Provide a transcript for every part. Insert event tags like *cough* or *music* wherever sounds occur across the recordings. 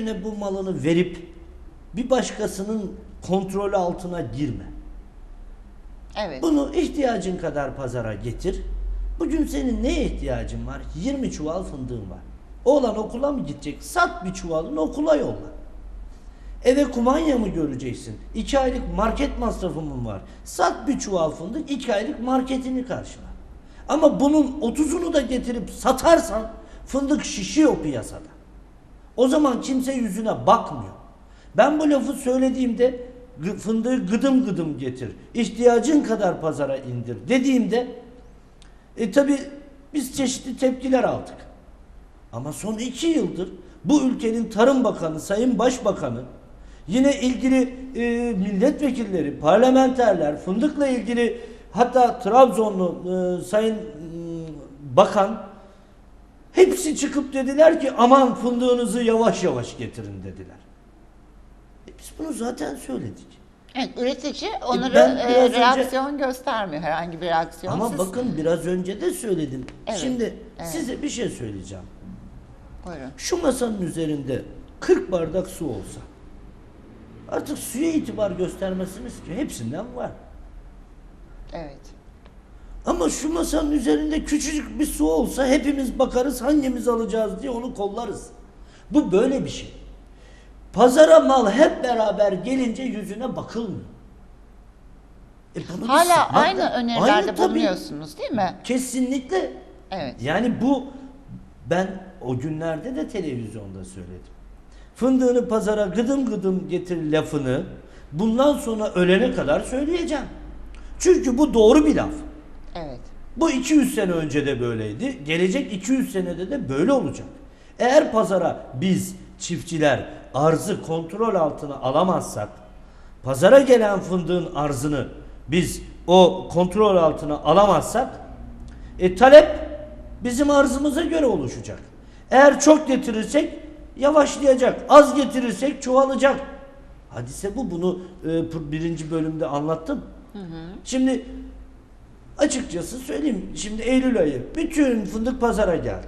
birine bu malını verip bir başkasının kontrolü altına girme. Evet. Bunu ihtiyacın kadar pazara getir. Bugün senin neye ihtiyacın var? 20 çuval fındığın var. Oğlan okula mı gidecek? Sat bir çuvalını okula yolla. Eve kumanya mı göreceksin? 2 aylık market masrafın mı var? Sat bir çuval fındık 2 aylık marketini karşıla. Ama bunun 30'unu da getirip satarsan fındık şişiyor piyasada. O zaman kimse yüzüne bakmıyor. Ben bu lafı söylediğimde fındığı gıdım gıdım getir. ihtiyacın kadar pazara indir dediğimde e tabi biz çeşitli tepkiler aldık. Ama son iki yıldır bu ülkenin Tarım Bakanı, Sayın Başbakanı yine ilgili e, milletvekilleri, parlamenterler, fındıkla ilgili hatta Trabzonlu e, Sayın e, Bakan hepsi çıkıp dediler ki aman fındığınızı yavaş yavaş getirin dediler. E biz bunu zaten söyledik. Evet, üretici onları ben e, biraz önce- reaksiyon göstermiyor. Herhangi bir reaksiyon. Ama Siz- bakın biraz önce de söyledim. Evet, Şimdi evet. size bir şey söyleyeceğim. Buyurun. Şu masanın üzerinde 40 bardak su olsa artık suya itibar göstermesini istiyor. Hepsinden var. Evet. Ama şu masanın üzerinde küçücük bir su olsa hepimiz bakarız hangimiz alacağız diye onu kollarız. Bu böyle bir şey. Pazara mal hep beraber gelince yüzüne bakılmıyor. E bunu Hala da- aynı önerilerde Aynı tabii. bulunuyorsunuz değil mi? Kesinlikle. Evet. Yani bu ben o günlerde de televizyonda söyledim. Fındığını pazara gıdım gıdım getir lafını bundan sonra ölene kadar söyleyeceğim. Çünkü bu doğru bir laf. Evet. Bu 200 sene önce de böyleydi. Gelecek 200 senede de böyle olacak. Eğer pazara biz çiftçiler arzı kontrol altına alamazsak, pazara gelen fındığın arzını biz o kontrol altına alamazsak, e, talep bizim arzımıza göre oluşacak. Eğer çok getirirsek yavaşlayacak, az getirirsek çoğalacak. Hadise bu. Bunu e, birinci bölümde anlattım. Şimdi Açıkçası söyleyeyim. Şimdi Eylül ayı. Bütün fındık pazara geldi.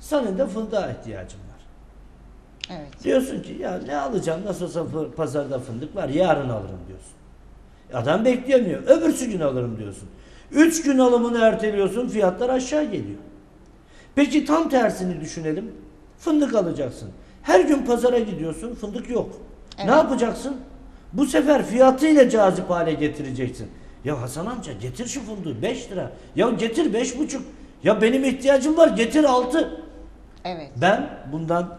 Senin de fındığa ihtiyacın var. Evet. Diyorsun ki ya ne alacağım nasıl olsa pazarda fındık var yarın alırım diyorsun. Adam bekleyemiyor. Öbürsü gün alırım diyorsun. Üç gün alımını erteliyorsun fiyatlar aşağı geliyor. Peki tam tersini düşünelim. Fındık alacaksın. Her gün pazara gidiyorsun fındık yok. Evet. Ne yapacaksın? Bu sefer fiyatıyla cazip hale getireceksin. Ya Hasan amca getir şu fındığı 5 lira. Ya getir beş buçuk. Ya benim ihtiyacım var getir 6. Evet. Ben bundan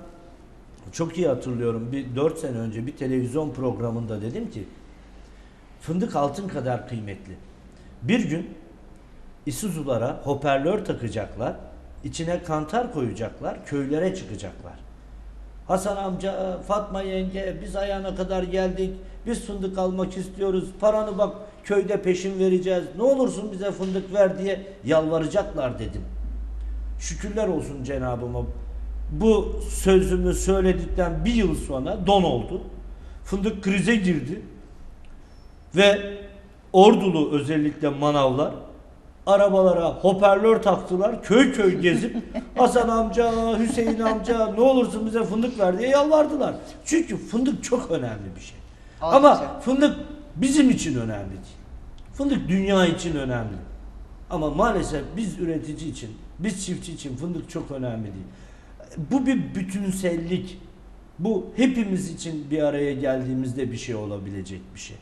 çok iyi hatırlıyorum. Bir 4 sene önce bir televizyon programında dedim ki fındık altın kadar kıymetli. Bir gün Isuzu'lara hoparlör takacaklar. içine kantar koyacaklar. Köylere çıkacaklar. Hasan amca, Fatma yenge biz ayağına kadar geldik. Biz fındık almak istiyoruz. Paranı bak köyde peşin vereceğiz. Ne olursun bize fındık ver diye yalvaracaklar dedim. Şükürler olsun Cenabıma. Bu sözümü söyledikten bir yıl sonra don oldu. Fındık krize girdi. Ve ordulu özellikle manavlar arabalara hoparlör taktılar. Köy köy gezip *laughs* Hasan amca, Hüseyin amca ne olursun bize fındık ver diye yalvardılar. Çünkü fındık çok önemli bir şey. Ama fındık bizim için önemli değil. Fındık dünya için önemli. Ama maalesef biz üretici için, biz çiftçi için fındık çok önemli değil. Bu bir bütünsellik. Bu hepimiz için bir araya geldiğimizde bir şey olabilecek bir şey.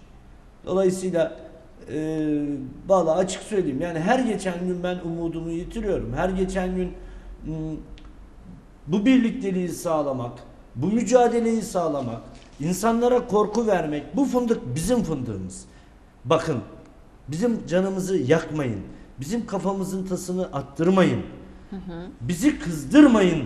Dolayısıyla e, valla açık söyleyeyim yani her geçen gün ben umudumu yitiriyorum. Her geçen gün m, bu birlikteliği sağlamak, bu mücadeleyi sağlamak, insanlara korku vermek, bu fındık bizim fındığımız. Bakın bizim canımızı yakmayın, bizim kafamızın tasını attırmayın, bizi kızdırmayın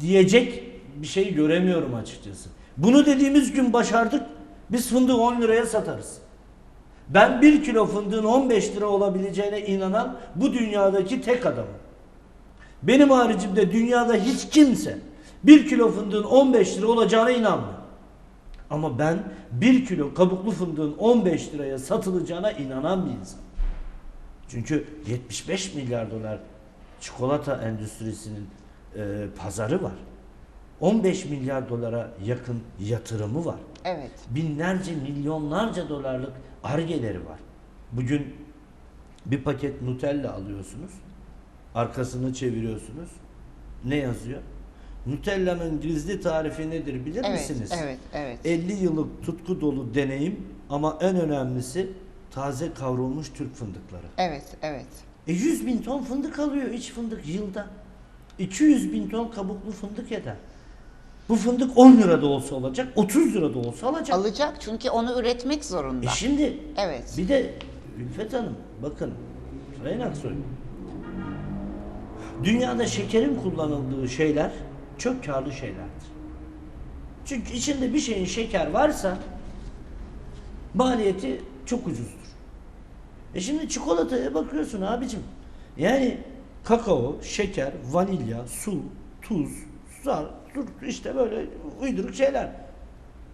diyecek bir şey göremiyorum açıkçası. Bunu dediğimiz gün başardık. Biz fındığı 10 liraya satarız. Ben 1 kilo fındığın 15 lira olabileceğine inanan bu dünyadaki tek adamım. Benim haricimde dünyada hiç kimse 1 kilo fındığın 15 lira olacağına inanmıyor. Ama ben 1 kilo kabuklu fındığın 15 liraya satılacağına inanan bir insan. Çünkü 75 milyar dolar çikolata endüstrisinin e, pazarı var. 15 milyar dolara yakın yatırımı var. Evet. Binlerce, milyonlarca dolarlık argeleri var. Bugün bir paket Nutella alıyorsunuz. Arkasını çeviriyorsunuz. Ne yazıyor? Nutella'nın gizli tarifi nedir bilir Evet. misiniz? Evet. Evet. 50 yıllık tutku dolu deneyim ama en önemlisi taze kavrulmuş Türk fındıkları. Evet. Evet. E 100 bin ton fındık alıyor iç fındık yılda. 200 bin ton kabuklu fındık eder. Bu fındık 10 lira da olsa olacak, 30 lira da olsa alacak. Alacak çünkü onu üretmek zorunda. E şimdi Evet. bir de Ülfet Hanım bakın Sayın Aksoy. Dünyada şekerin kullanıldığı şeyler çok karlı şeylerdir. Çünkü içinde bir şeyin şeker varsa maliyeti çok ucuzdur. E şimdi çikolataya bakıyorsun abicim. Yani kakao, şeker, vanilya, su, tuz, zar, işte böyle uyduruk şeyler.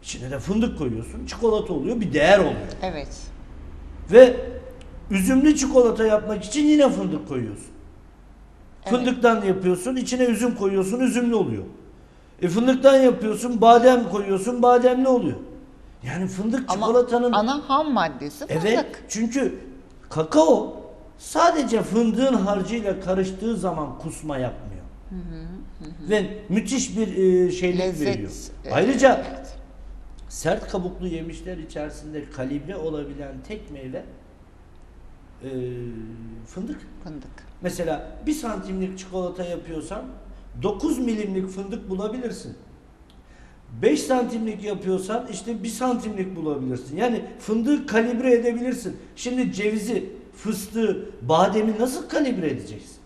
İçine de fındık koyuyorsun, çikolata oluyor, bir değer oluyor. Evet. Ve üzümlü çikolata yapmak için yine fındık koyuyorsun. Fındıktan yapıyorsun, içine üzüm koyuyorsun, üzümlü oluyor. E fındıktan yapıyorsun, badem koyuyorsun, bademli oluyor. Yani fındık Ama çikolatanın ana ham maddesi fındık. Evet. Çünkü kakao sadece fındığın harcıyla karıştığı zaman kusma yapmıyor. Ve müthiş bir e, şeylik Lezzet. veriyor. e, Ayrıca evet. sert kabuklu yemişler içerisinde kalibre olabilen tek meyve e, fındık. Fındık. Mesela bir santimlik çikolata yapıyorsan 9 milimlik fındık bulabilirsin. 5 santimlik yapıyorsan işte 1 santimlik bulabilirsin. Yani fındığı kalibre edebilirsin. Şimdi cevizi, fıstığı, bademi nasıl kalibre edeceksin?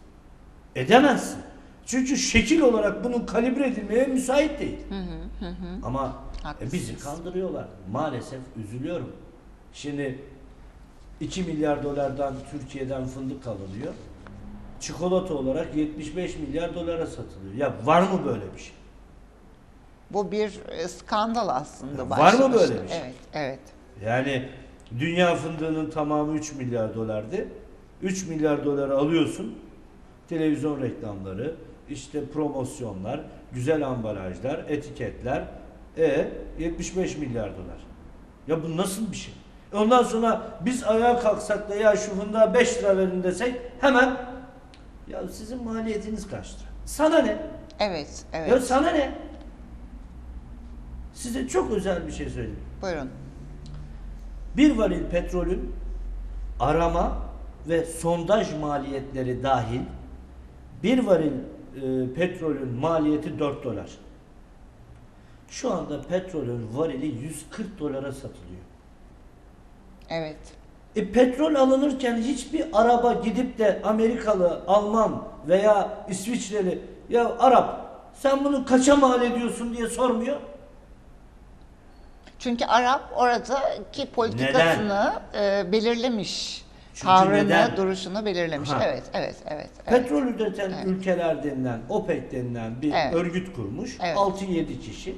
Edemezsin. Çünkü şekil olarak bunun kalibre edilmeye müsait değil. Hı hı hı. Ama e, bizi kandırıyorlar. Maalesef üzülüyorum. Şimdi 2 milyar dolardan Türkiye'den fındık alınıyor. Çikolata olarak 75 milyar dolara satılıyor. Ya var mı böyle bir şey? Bu bir e, skandal aslında. Var mı böyle bir şey? Evet. Evet. Yani dünya fındığının tamamı 3 milyar dolardı. 3 milyar dolara alıyorsun. Televizyon reklamları, işte promosyonlar, güzel ambalajlar, etiketler. E 75 milyar dolar. Ya bu nasıl bir şey? Ondan sonra biz ayağa kalksak da ya şu fındığa 5 lira verin desek hemen ya sizin maliyetiniz kaç lira? Sana ne? Evet. Ya Evet. sana ne? Size çok özel bir şey söyleyeyim. Buyurun. Bir varil petrolün arama ve sondaj maliyetleri dahil bir varil e, petrolün maliyeti 4 dolar. Şu anda petrolün varili 140 dolara satılıyor. Evet. E petrol alınırken hiçbir araba gidip de Amerikalı, Alman veya İsviçreli ya Arap sen bunu kaça mal ediyorsun diye sormuyor. Çünkü Arap oradaki politikasını e, belirlemiş. Çünkü Tavrını, neden? duruşunu belirlemiş. Ha. Evet, evet, evet. evet. Petrol üreten Evet. ülkeler denilen OPEC denilen bir Evet. örgüt kurmuş. Evet. 6-7 kişi.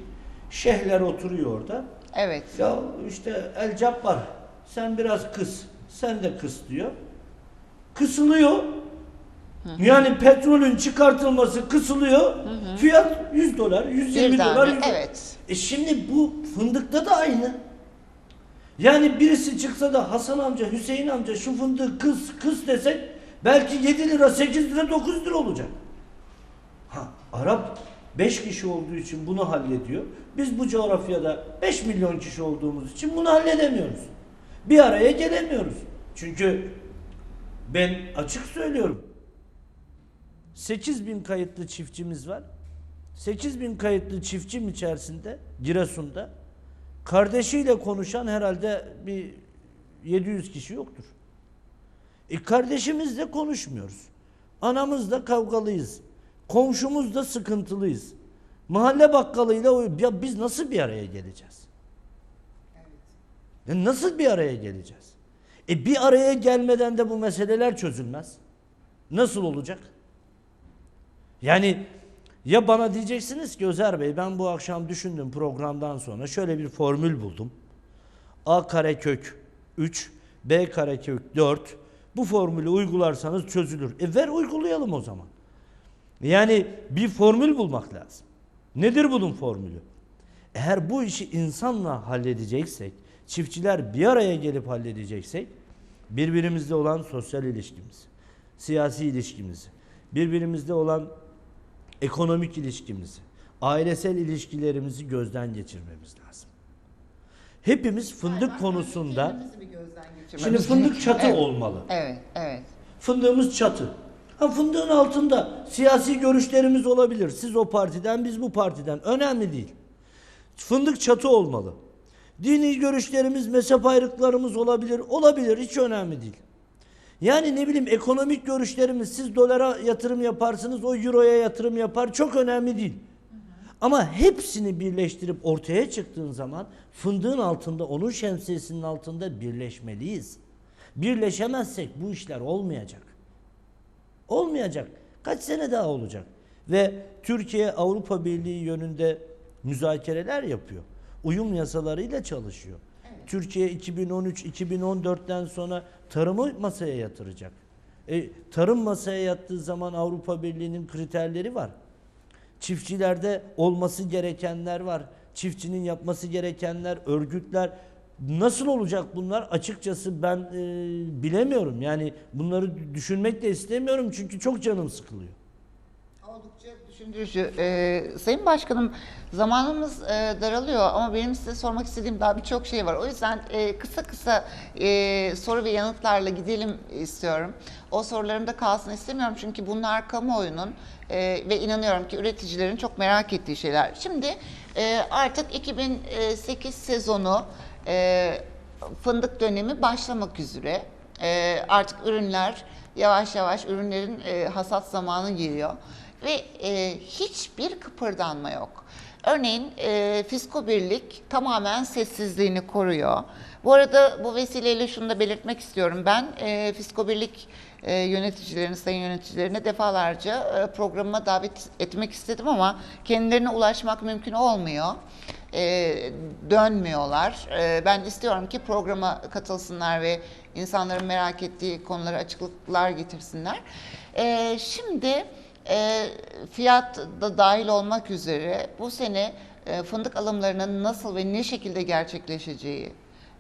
Şeyhler oturuyor orada. Evet. Ya işte El Cabbar sen biraz kıs. Sen de kıs diyor. Kısılıyor. Yani petrolün çıkartılması kısılıyor. Fiyat 100 dolar, 120 Birden dolar. bir- 100 evet. E şimdi bu fındıkta da aynı. Yani birisi çıksa da Hasan amca, Hüseyin amca şu fındığı kıs kıs desek belki 7 lira, 8 lira, 9 lira olacak. Ha, Arap 5 kişi olduğu için bunu hallediyor. Biz bu coğrafyada 5 milyon kişi olduğumuz için bunu halledemiyoruz. Bir araya gelemiyoruz. Çünkü ben açık söylüyorum. 8 bin kayıtlı çiftçimiz var. 8 bin kayıtlı çiftçim içerisinde Giresun'da kardeşiyle konuşan herhalde bir 700 kişi yoktur. E kardeşimizle konuşmuyoruz. Anamızla kavgalıyız. Komşumuzla sıkıntılıyız. Mahalle bakkalıyla ya biz nasıl bir araya geleceğiz? Ya nasıl bir araya geleceğiz? E bir araya gelmeden de bu meseleler çözülmez. Nasıl olacak? Yani ya bana diyeceksiniz ki Özer Bey ben bu akşam düşündüm programdan sonra şöyle bir formül buldum. A karekök 3, B karekök 4. Bu formülü uygularsanız çözülür. E ver uygulayalım o zaman. Yani bir formül bulmak lazım. Nedir bunun formülü? Eğer bu işi insanla halledeceksek, çiftçiler bir araya gelip halledeceksek, birbirimizle olan sosyal ilişkimiz, siyasi ilişkimizi, birbirimizle olan ekonomik ilişkimizi, ailesel ilişkilerimizi gözden geçirmemiz lazım. Hepimiz fındık konusunda şimdi fındık çatı Evet. olmalı. Evet, evet. Fındığımız çatı. Ha fındığın altında siyasi görüşlerimiz olabilir. Siz o partiden, biz bu partiden. Önemli değil. Fındık çatı olmalı. Dini görüşlerimiz, mezhep ayrılıklarımız olabilir. Olabilir, hiç önemli değil. Yani ne bileyim ekonomik görüşlerimiz, siz dolara yatırım yaparsınız, o euroya yatırım yapar. Çok önemli değil. Ama hepsini birleştirip ortaya çıktığın zaman fındığın altında, onun şemsiyesinin altında birleşmeliyiz. Birleşemezsek bu işler olmayacak. Olmayacak. Kaç sene daha olacak? Ve Türkiye Avrupa Birliği yönünde müzakereler yapıyor. Uyum yasalarıyla çalışıyor. Türkiye 2013-2014'ten sonra tarımı masaya yatıracak. E, tarım masaya yattığı zaman Avrupa Birliği'nin kriterleri var. Çiftçilerde olması gerekenler var. Çiftçinin yapması gerekenler, örgütler nasıl olacak bunlar? Açıkçası ben e, bilemiyorum. Yani bunları düşünmek de istemiyorum çünkü çok canım sıkılıyor. Oldukça düşündürücü. Ee, Sayın Başkanım zamanımız e, daralıyor ama benim size sormak istediğim daha birçok şey var. O yüzden e, kısa kısa e, soru ve yanıtlarla gidelim istiyorum. O sorularımda kalsın istemiyorum çünkü bunlar kamuoyunun e, ve inanıyorum ki üreticilerin çok merak ettiği şeyler. Şimdi e, artık 2008 sezonu e, fındık dönemi başlamak üzere. E, artık ürünler yavaş yavaş ürünlerin e, hasat zamanı geliyor ve e, hiçbir kıpırdanma yok. Örneğin e, Fisko Birlik tamamen sessizliğini koruyor. Bu arada bu vesileyle şunu da belirtmek istiyorum. Ben e, Fisko Birlik e, yöneticilerini, sayın yöneticilerine defalarca e, programıma davet etmek istedim ama kendilerine ulaşmak mümkün olmuyor. E, dönmüyorlar. E, ben istiyorum ki programa katılsınlar ve insanların merak ettiği konulara açıklıklar getirsinler. E, şimdi e, fiyat da dahil olmak üzere bu sene e, fındık alımlarının nasıl ve ne şekilde gerçekleşeceği,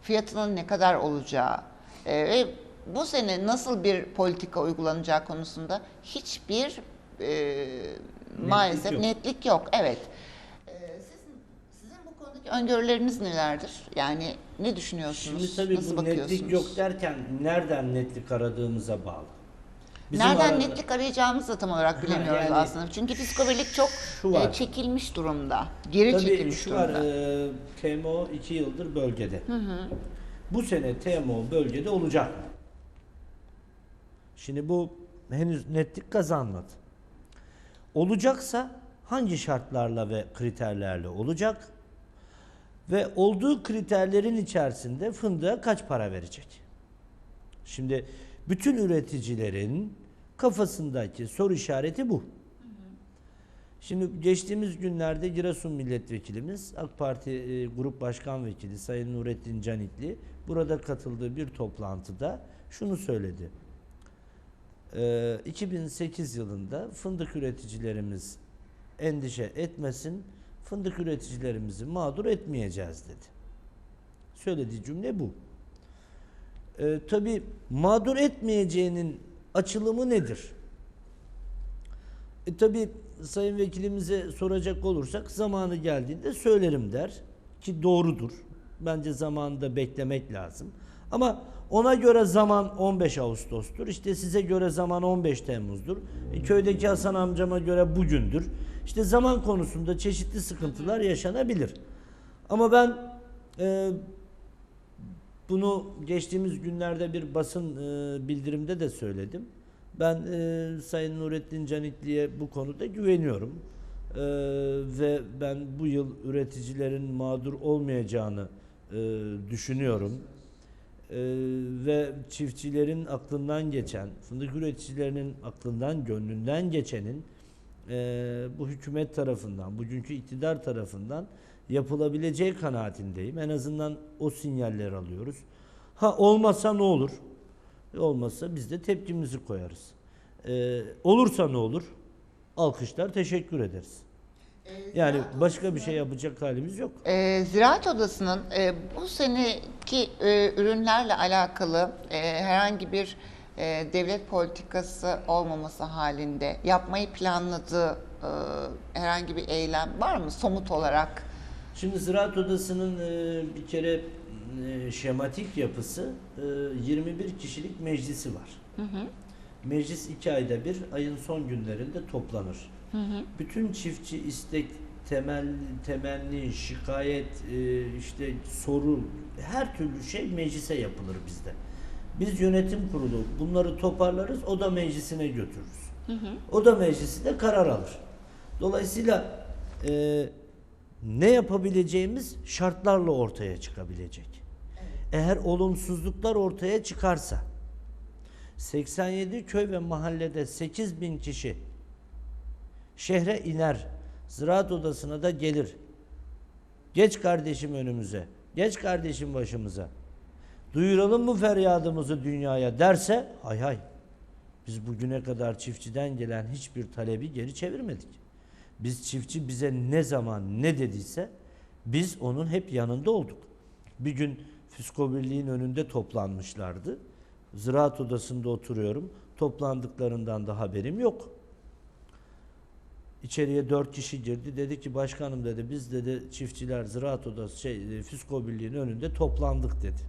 fiyatının ne kadar olacağı e, ve bu sene nasıl bir politika uygulanacağı konusunda hiçbir e, maalesef yok. netlik yok. Evet. E, sizin, sizin bu konudaki öngörüleriniz nelerdir? Yani ne düşünüyorsunuz? Şimdi tabii nasıl bu bakıyorsunuz? netlik yok derken nereden netlik aradığımıza bağlı. Bizim Nereden arada- netlik arayacağımızı da tam olarak bilemiyoruz yani aslında. Çünkü psikobirlik çok şu var. e, çekilmiş durumda. Geri Tabii çekilmiş şu var, durumda. e, TMO 2 yıldır bölgede. Bu sene TMO bölgede olacak mı? Şimdi bu henüz netlik kazanmadı. Olacaksa hangi şartlarla ve kriterlerle olacak? Ve olduğu kriterlerin içerisinde fındığa kaç para verecek? Şimdi bütün üreticilerin kafasındaki soru işareti bu. Şimdi geçtiğimiz günlerde Giresun Milletvekilimiz AK Parti e, Grup Başkan Vekili Sayın Nurettin Canikli burada katıldığı bir toplantıda şunu söyledi. E, 2008 yılında fındık üreticilerimiz endişe etmesin, fındık üreticilerimizi mağdur etmeyeceğiz dedi. Söylediği cümle bu. E, tabii mağdur etmeyeceğinin açılımı nedir? E tabi sayın vekilimize soracak olursak zamanı geldiğinde söylerim der ki doğrudur. Bence zamanında beklemek lazım. Ama ona göre zaman 15 Ağustos'tur. İşte size göre zaman 15 Temmuz'dur. E, köydeki Hasan amcama göre bugündür. İşte zaman konusunda çeşitli sıkıntılar yaşanabilir. Ama ben e, bunu geçtiğimiz günlerde bir basın e, bildirimde de söyledim. Ben e, Sayın Nurettin Canikli'ye bu konuda güveniyorum. E, ve ben bu yıl üreticilerin mağdur olmayacağını e, düşünüyorum. E, ve çiftçilerin aklından geçen, fındık üreticilerinin aklından, gönlünden geçenin e, bu hükümet tarafından, bugünkü iktidar tarafından yapılabileceği kanaatindeyim. En azından o sinyaller alıyoruz. Ha olmasa ne olur? E, Olmazsa biz de tepkimizi koyarız. E, olursa ne olur? Alkışlar, teşekkür ederiz. Yani başka bir şey yapacak halimiz yok. Ee, Ziraat Odası'nın e, bu seneki e, ürünlerle alakalı e, herhangi bir e, devlet politikası olmaması halinde yapmayı planladığı e, herhangi bir eylem var mı somut olarak? Şimdi Ziraat Odası'nın e, bir kere e, şematik yapısı e, 21 kişilik meclisi var. Meclis iki ayda bir ayın son günlerinde toplanır. Bütün çiftçi istek, temel, temenni, şikayet, e, işte soru, her türlü şey meclise yapılır bizde. Biz yönetim kurulu bunları toparlarız, o da meclisine götürürüz. O da meclisi de karar alır. Dolayısıyla e, ne yapabileceğimiz şartlarla ortaya çıkabilecek. Eğer olumsuzluklar ortaya çıkarsa 87 köy ve mahallede 8 bin kişi şehre iner, ziraat odasına da gelir. Geç kardeşim önümüze, geç kardeşim başımıza. Duyuralım mı feryadımızı dünyaya derse hay hay. Biz bugüne kadar çiftçiden gelen hiçbir talebi geri çevirmedik. Biz çiftçi bize ne zaman ne dediyse biz onun hep yanında olduk. Bir gün Fisko Birliği'nin önünde toplanmışlardı. Ziraat odasında oturuyorum. Toplandıklarından da haberim yok. İçeriye dört kişi girdi. Dedi ki başkanım dedi biz dedi çiftçiler ziraat odası şey e, Fisko Birliği'nin önünde toplandık dedi.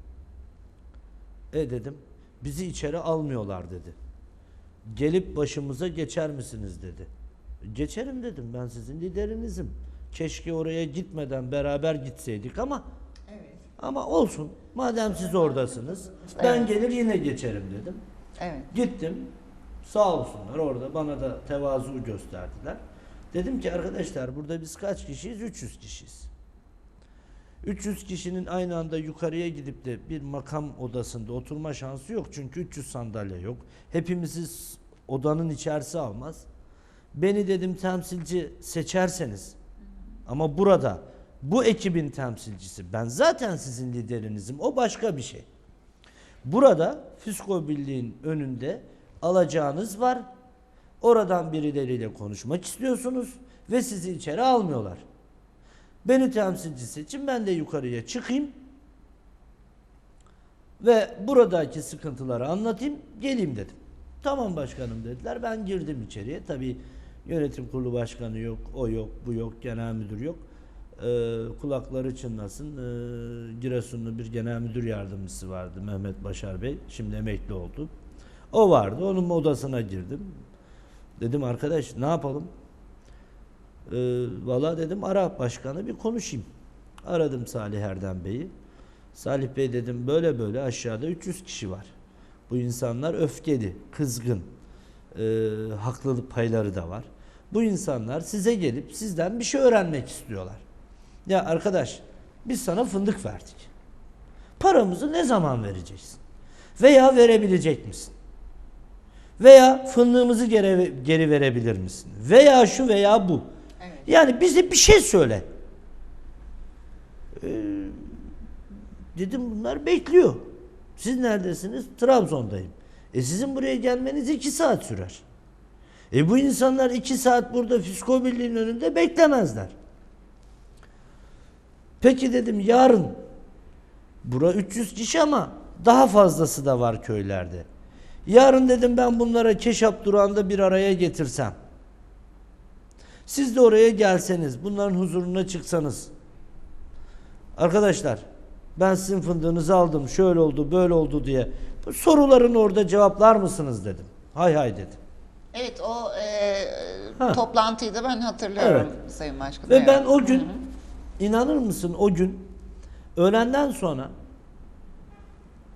E dedim bizi içeri almıyorlar dedi. Gelip başımıza geçer misiniz dedi. Geçerim dedim ben sizin liderinizim. Keşke oraya gitmeden beraber gitseydik ama ama olsun. Madem siz oradasınız ben Evet. gelir yine geçerim dedim. Evet. Gittim. Sağ olsunlar orada bana da tevazu gösterdiler. Dedim ki arkadaşlar burada biz kaç kişiyiz? 300 kişiyiz. 300 kişinin aynı anda yukarıya gidip de bir makam odasında oturma şansı yok. Çünkü 300 sandalye yok. Hepimizi odanın içerisi almaz. Beni dedim temsilci seçerseniz ama burada bu ekibin temsilcisi ben zaten sizin liderinizim o başka bir şey. Burada Fisko Birliği'nin önünde alacağınız var. Oradan birileriyle konuşmak istiyorsunuz ve sizi içeri almıyorlar. Beni temsilci seçin ben de yukarıya çıkayım ve buradaki sıkıntıları anlatayım geleyim dedim. Tamam başkanım dediler. Ben girdim içeriye. Tabii yönetim kurulu başkanı yok, o yok, bu yok, genel müdür yok. Ee, kulakları çınlasın. Ee, Giresunlu bir genel müdür yardımcısı vardı Mehmet Başar Bey. Şimdi emekli oldu. O vardı. Onun odasına girdim. Dedim arkadaş ne yapalım? Ee, Valla dedim ara başkanı bir konuşayım. Aradım Salih Erdem Bey'i. Salih Bey dedim böyle böyle aşağıda 300 kişi var. Bu insanlar öfkeli, kızgın, e, haklılık payları da var. Bu insanlar size gelip sizden bir şey öğrenmek istiyorlar. Ya arkadaş biz sana fındık verdik. Paramızı ne zaman vereceksin? Veya verebilecek misin? Veya fındığımızı geri, geri verebilir misin? Veya şu veya bu. Evet. Yani bize bir şey söyle. Ee, dedim bunlar bekliyor. Siz neredesiniz? Trabzon'dayım. E sizin buraya gelmeniz iki saat sürer. E bu insanlar iki saat burada Fisko Birliği'nin önünde beklemezler. Peki dedim yarın bura 300 kişi ama daha fazlası da var köylerde. Yarın dedim ben bunlara Keşap durağında bir araya getirsem. Siz de oraya gelseniz, bunların huzuruna çıksanız. Arkadaşlar, ben sizin fındığınızı aldım, şöyle oldu, böyle oldu diye. Soruların orada cevaplar mısınız dedim. Hay hay dedim. Evet o e, Ha. toplantıyı da ben hatırlıyorum Evet. Sayın Başkanım. Ve Evet. ben o gün, inanır mısın o gün, öğlenden sonra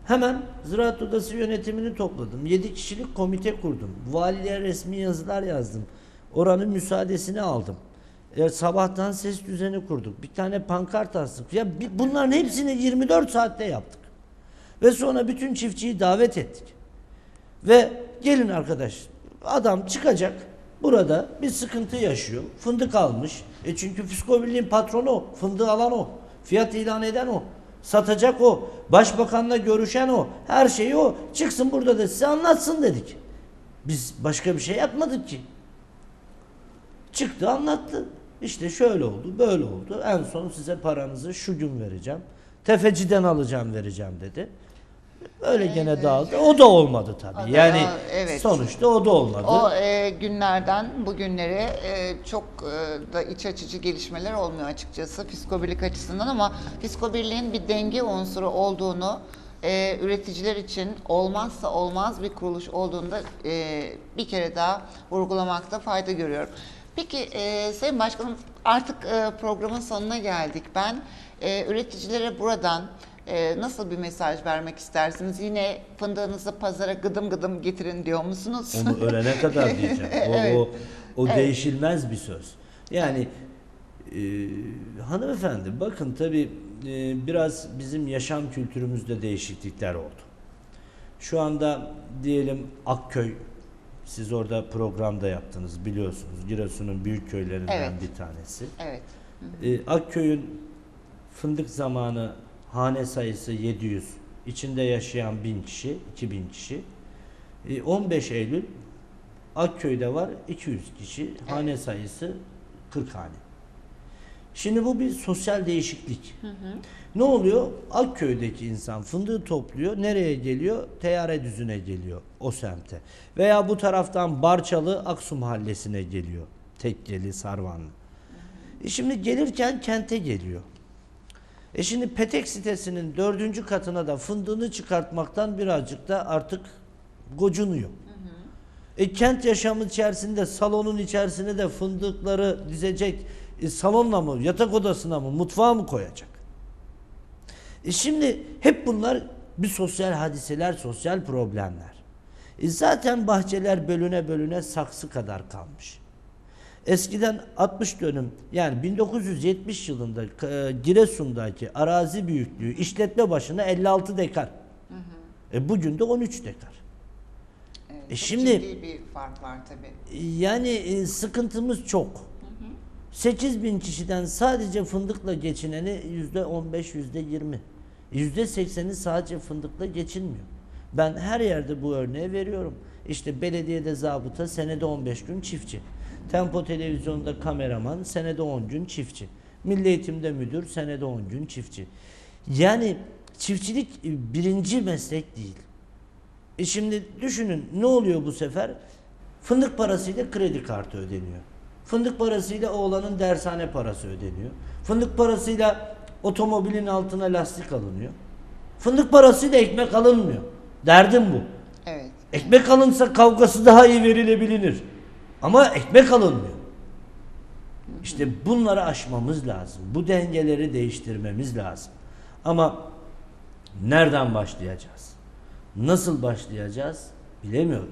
hemen Ziraat Odası yönetimini topladım. 7 kişilik komite kurdum. Valiliğe resmi yazılar yazdım. Oranın müsaadesini aldım. E, sabahtan ses düzeni kurduk. Bir tane pankart astık. Ya bi- bunların hepsini 24 saatte yaptık. Ve sonra bütün çiftçiyi davet ettik. Ve gelin arkadaş adam çıkacak burada bir sıkıntı yaşıyor. Fındık almış. E çünkü Fisko Birliği'nin patronu o. Fındığı alan o. Fiyat ilan eden o. Satacak o. Başbakanla görüşen o. Her şeyi o. Çıksın burada da size anlatsın dedik. Biz başka bir şey yapmadık ki. Çıktı anlattı. İşte şöyle oldu, böyle oldu. En son size paranızı şu gün vereceğim. Tefeciden alacağım, vereceğim dedi. Öyle gene dağıldı. O da olmadı tabii. da- Yani evet. sonuçta o da olmadı. O e, günlerden bugünlere e, çok e, da iç açıcı gelişmeler olmuyor açıkçası fiskobirlik açısından ama fiskobirliğin bir denge unsuru olduğunu e, üreticiler için olmazsa olmaz bir kuruluş olduğunda e, bir kere daha vurgulamakta fayda görüyorum. Peki e, Sayın Başkanım artık e, programın sonuna geldik. Ben e, üreticilere buradan ee, nasıl bir mesaj vermek istersiniz? Yine fındığınızı pazara gıdım gıdım getirin diyor musunuz? Onu ölene kadar *laughs* diyeceğim. O, Evet. o, o Evet. değişilmez bir söz. Yani e, hanımefendi bakın tabi biraz bizim yaşam kültürümüzde değişiklikler oldu. Şu anda diyelim Akköy siz orada programda yaptınız biliyorsunuz. Giresun'un büyük köylerinden Evet. bir tanesi. evet. E, Akköy'ün fındık zamanı hane sayısı 700, içinde yaşayan 1000 kişi, 2000 kişi. E, 15 Eylül Akköy'de var 200 kişi, hane sayısı 40 hane. Şimdi bu bir sosyal değişiklik. Ne oluyor? Akköy'deki insan fındığı topluyor. Nereye geliyor? Teyare düzüne geliyor o semte. Veya bu taraftan Barçalı Aksum Mahallesi'ne geliyor. Tekkeli, Sarvanlı. E şimdi gelirken kente geliyor. E şimdi Petek sitesinin dördüncü katına da fındığını çıkartmaktan birazcık da artık gocunuyor. E kent yaşamı içerisinde salonun içerisine de fındıkları dizecek e, salonla mı, yatak odasına mı, mutfağa mı koyacak? E şimdi hep bunlar bir sosyal hadiseler, sosyal problemler. E zaten bahçeler bölüne bölüne saksı kadar kalmış. Eskiden 60 dönüm yani 1970 yılında e, Giresun'daki arazi büyüklüğü işletme başına 56 dekar. E bugün de 13 dekar. evet. E Çok şimdi- bir fark var tabii. Yani e, sıkıntımız çok. 8 bin kişiden sadece fındıkla geçineni yüzde 15, yüzde 20. Yüzde 80'i sadece fındıkla geçinmiyor. Ben her yerde bu örneği veriyorum. İşte belediyede zabıta senede 15 gün çiftçi. Tempo televizyonda kameraman senede 10 gün çiftçi. Milli eğitimde müdür senede 10 gün çiftçi. Yani çiftçilik e, birinci meslek değil. E şimdi düşünün ne oluyor bu sefer? Fındık parasıyla kredi kartı ödeniyor. Fındık parasıyla oğlanın dershane parası ödeniyor. Fındık parasıyla otomobilin altına lastik alınıyor. Fındık parasıyla ekmek alınmıyor. Derdim bu. Evet. Ekmek alınsa kavgası daha iyi verilebilir. Ama ekmek alınmıyor. İşte bunları aşmamız lazım. Bu dengeleri değiştirmemiz lazım. Ama nereden başlayacağız? Nasıl başlayacağız? Bilemiyorum.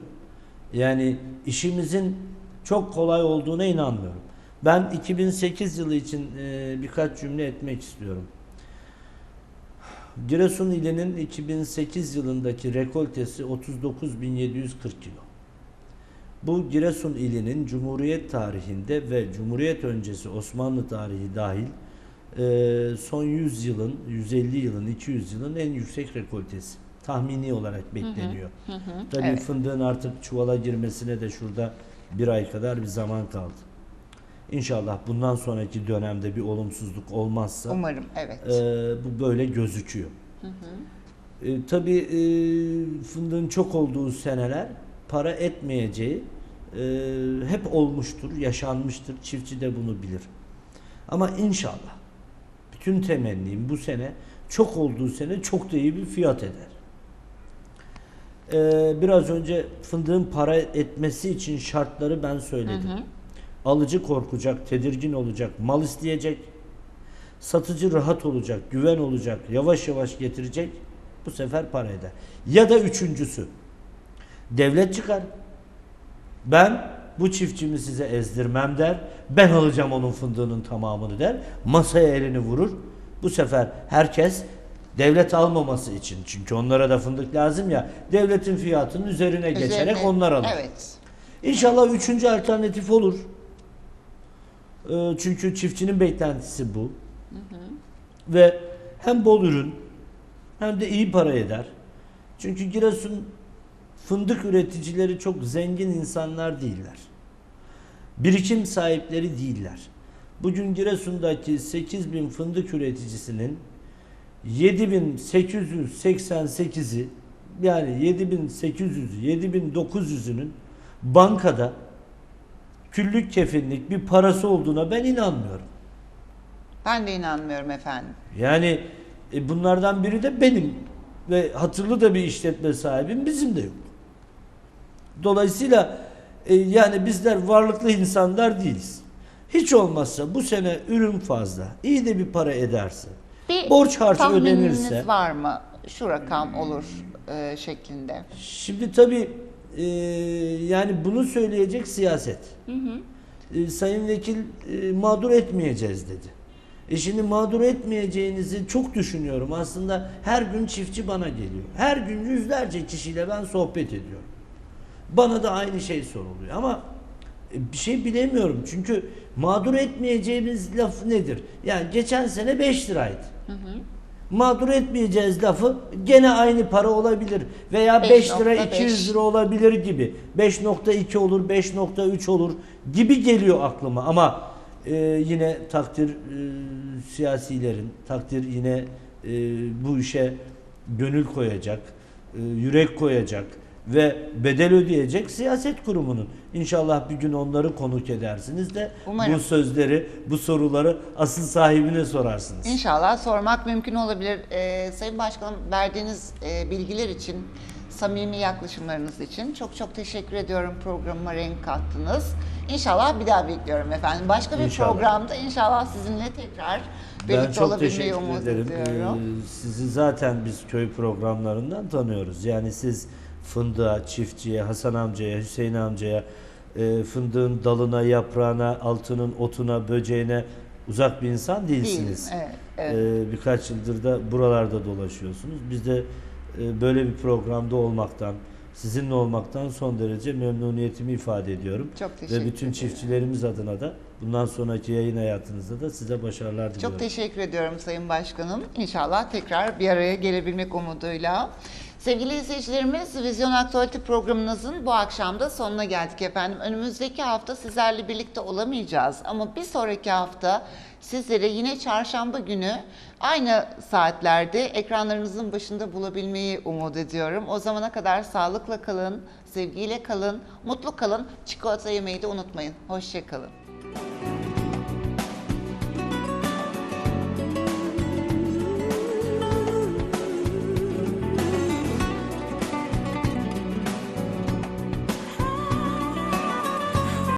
Yani işimizin çok kolay olduğuna inanmıyorum. Ben 2008 yılı için e, birkaç cümle etmek istiyorum. Giresun ilinin 2008 yılındaki rekoltesi 39.740 kilo. Bu Giresun ilinin Cumhuriyet tarihinde ve Cumhuriyet öncesi Osmanlı tarihi dahil e, son 100 yılın, 150 yılın, 200 yılın en yüksek rekoltesi. Tahmini olarak bekleniyor. Tabii Evet. fındığın artık çuvala girmesine de şurada bir ay kadar bir zaman kaldı. İnşallah bundan sonraki dönemde bir olumsuzluk olmazsa Umarım evet. e, bu böyle gözüküyor. E, tabii e, fındığın çok olduğu seneler para etmeyeceği e, hep olmuştur, yaşanmıştır. Çiftçi de bunu bilir. Ama inşallah bütün temennim bu sene çok olduğu sene çok da iyi bir fiyat eder. E, biraz önce fındığın para etmesi için şartları ben söyledim. Alıcı korkacak, tedirgin olacak, mal isteyecek. Satıcı rahat olacak, güven olacak, yavaş yavaş getirecek. Bu sefer para eder. Ya da üçüncüsü. Devlet çıkar. Ben bu çiftçimi size ezdirmem der. Ben alacağım onun fındığının tamamını der. Masaya elini vurur. Bu sefer herkes devlet almaması için çünkü onlara da fındık lazım ya devletin fiyatının üzerine geçerek Üzerine- onlar alır. Evet. İnşallah üçüncü alternatif olur. Ee, Çünkü çiftçinin beklentisi bu. Ve hem bol ürün hem de iyi para eder. Çünkü Giresun fındık üreticileri çok zengin insanlar değiller. Birikim sahipleri değiller. Bugün Giresun'daki 8 bin fındık üreticisinin 7888'i yani 7800'ü 7900'ünün bankada küllük kefinlik bir parası olduğuna ben inanmıyorum. Ben de inanmıyorum efendim. Yani e, bunlardan biri de benim ve hatırlı da bir işletme sahibim bizim de yok. Dolayısıyla e, yani bizler varlıklı insanlar değiliz. Hiç olmazsa bu sene ürün fazla, iyi de bir para ederse, Bir borç harcı ödenirse. var mı? Şu rakam olur e, şeklinde. Şimdi tabii e, yani bunu söyleyecek siyaset. E, Sayın Vekil e, mağdur etmeyeceğiz dedi. E şimdi mağdur etmeyeceğinizi çok düşünüyorum. Aslında her gün çiftçi bana geliyor. Her gün yüzlerce kişiyle ben sohbet ediyorum. Bana da aynı şey soruluyor ama e, bir şey bilemiyorum. Çünkü mağdur etmeyeceğimiz laf nedir? Yani geçen sene 5 liraydı. Mağdur etmeyeceğiz lafı gene aynı para olabilir veya 5 lira 5.5. 200 lira olabilir gibi. 5.2 olur, 5.3 olur gibi geliyor aklıma ama e, yine takdir e, siyasilerin, takdir yine e, bu işe gönül koyacak, e, yürek koyacak ve bedel ödeyecek siyaset kurumunun. İnşallah bir gün onları konuk edersiniz de Umarım. bu sözleri, bu soruları asıl sahibine sorarsınız. İnşallah sormak mümkün olabilir. Ee, Sayın Başkanım verdiğiniz e, bilgiler için, samimi yaklaşımlarınız için çok çok teşekkür ediyorum. Programıma renk kattınız. İnşallah bir daha bekliyorum efendim. Başka bir İnşallah. programda inşallah sizinle tekrar Ben çok teşekkür ederim. ediyorum. Ee, sizi zaten biz köy programlarından tanıyoruz. Yani siz fındığa, çiftçiye, Hasan amcaya, Hüseyin amcaya, e, fındığın dalına, yaprağına, altının otuna, böceğine uzak bir insan değilsiniz. Değil, evet, evet. Ee, birkaç yıldır da buralarda dolaşıyorsunuz. Biz de e, böyle bir programda olmaktan, sizinle olmaktan son derece memnuniyetimi ifade ediyorum. Çok teşekkür Ve bütün ederim. çiftçilerimiz adına da bundan sonraki yayın hayatınızda da size başarılar diliyorum. Çok teşekkür ediyorum Sayın Başkanım. İnşallah tekrar bir araya gelebilmek umuduyla. Sevgili izleyicilerimiz, Vizyon Aktualite programınızın bu akşam da sonuna geldik efendim. Önümüzdeki hafta sizlerle birlikte olamayacağız ama bir sonraki hafta sizleri yine çarşamba günü aynı saatlerde ekranlarınızın başında bulabilmeyi umut ediyorum. O zamana kadar sağlıkla kalın, sevgiyle kalın, mutlu kalın, çikolata yemeyi de unutmayın. Hoşçakalın.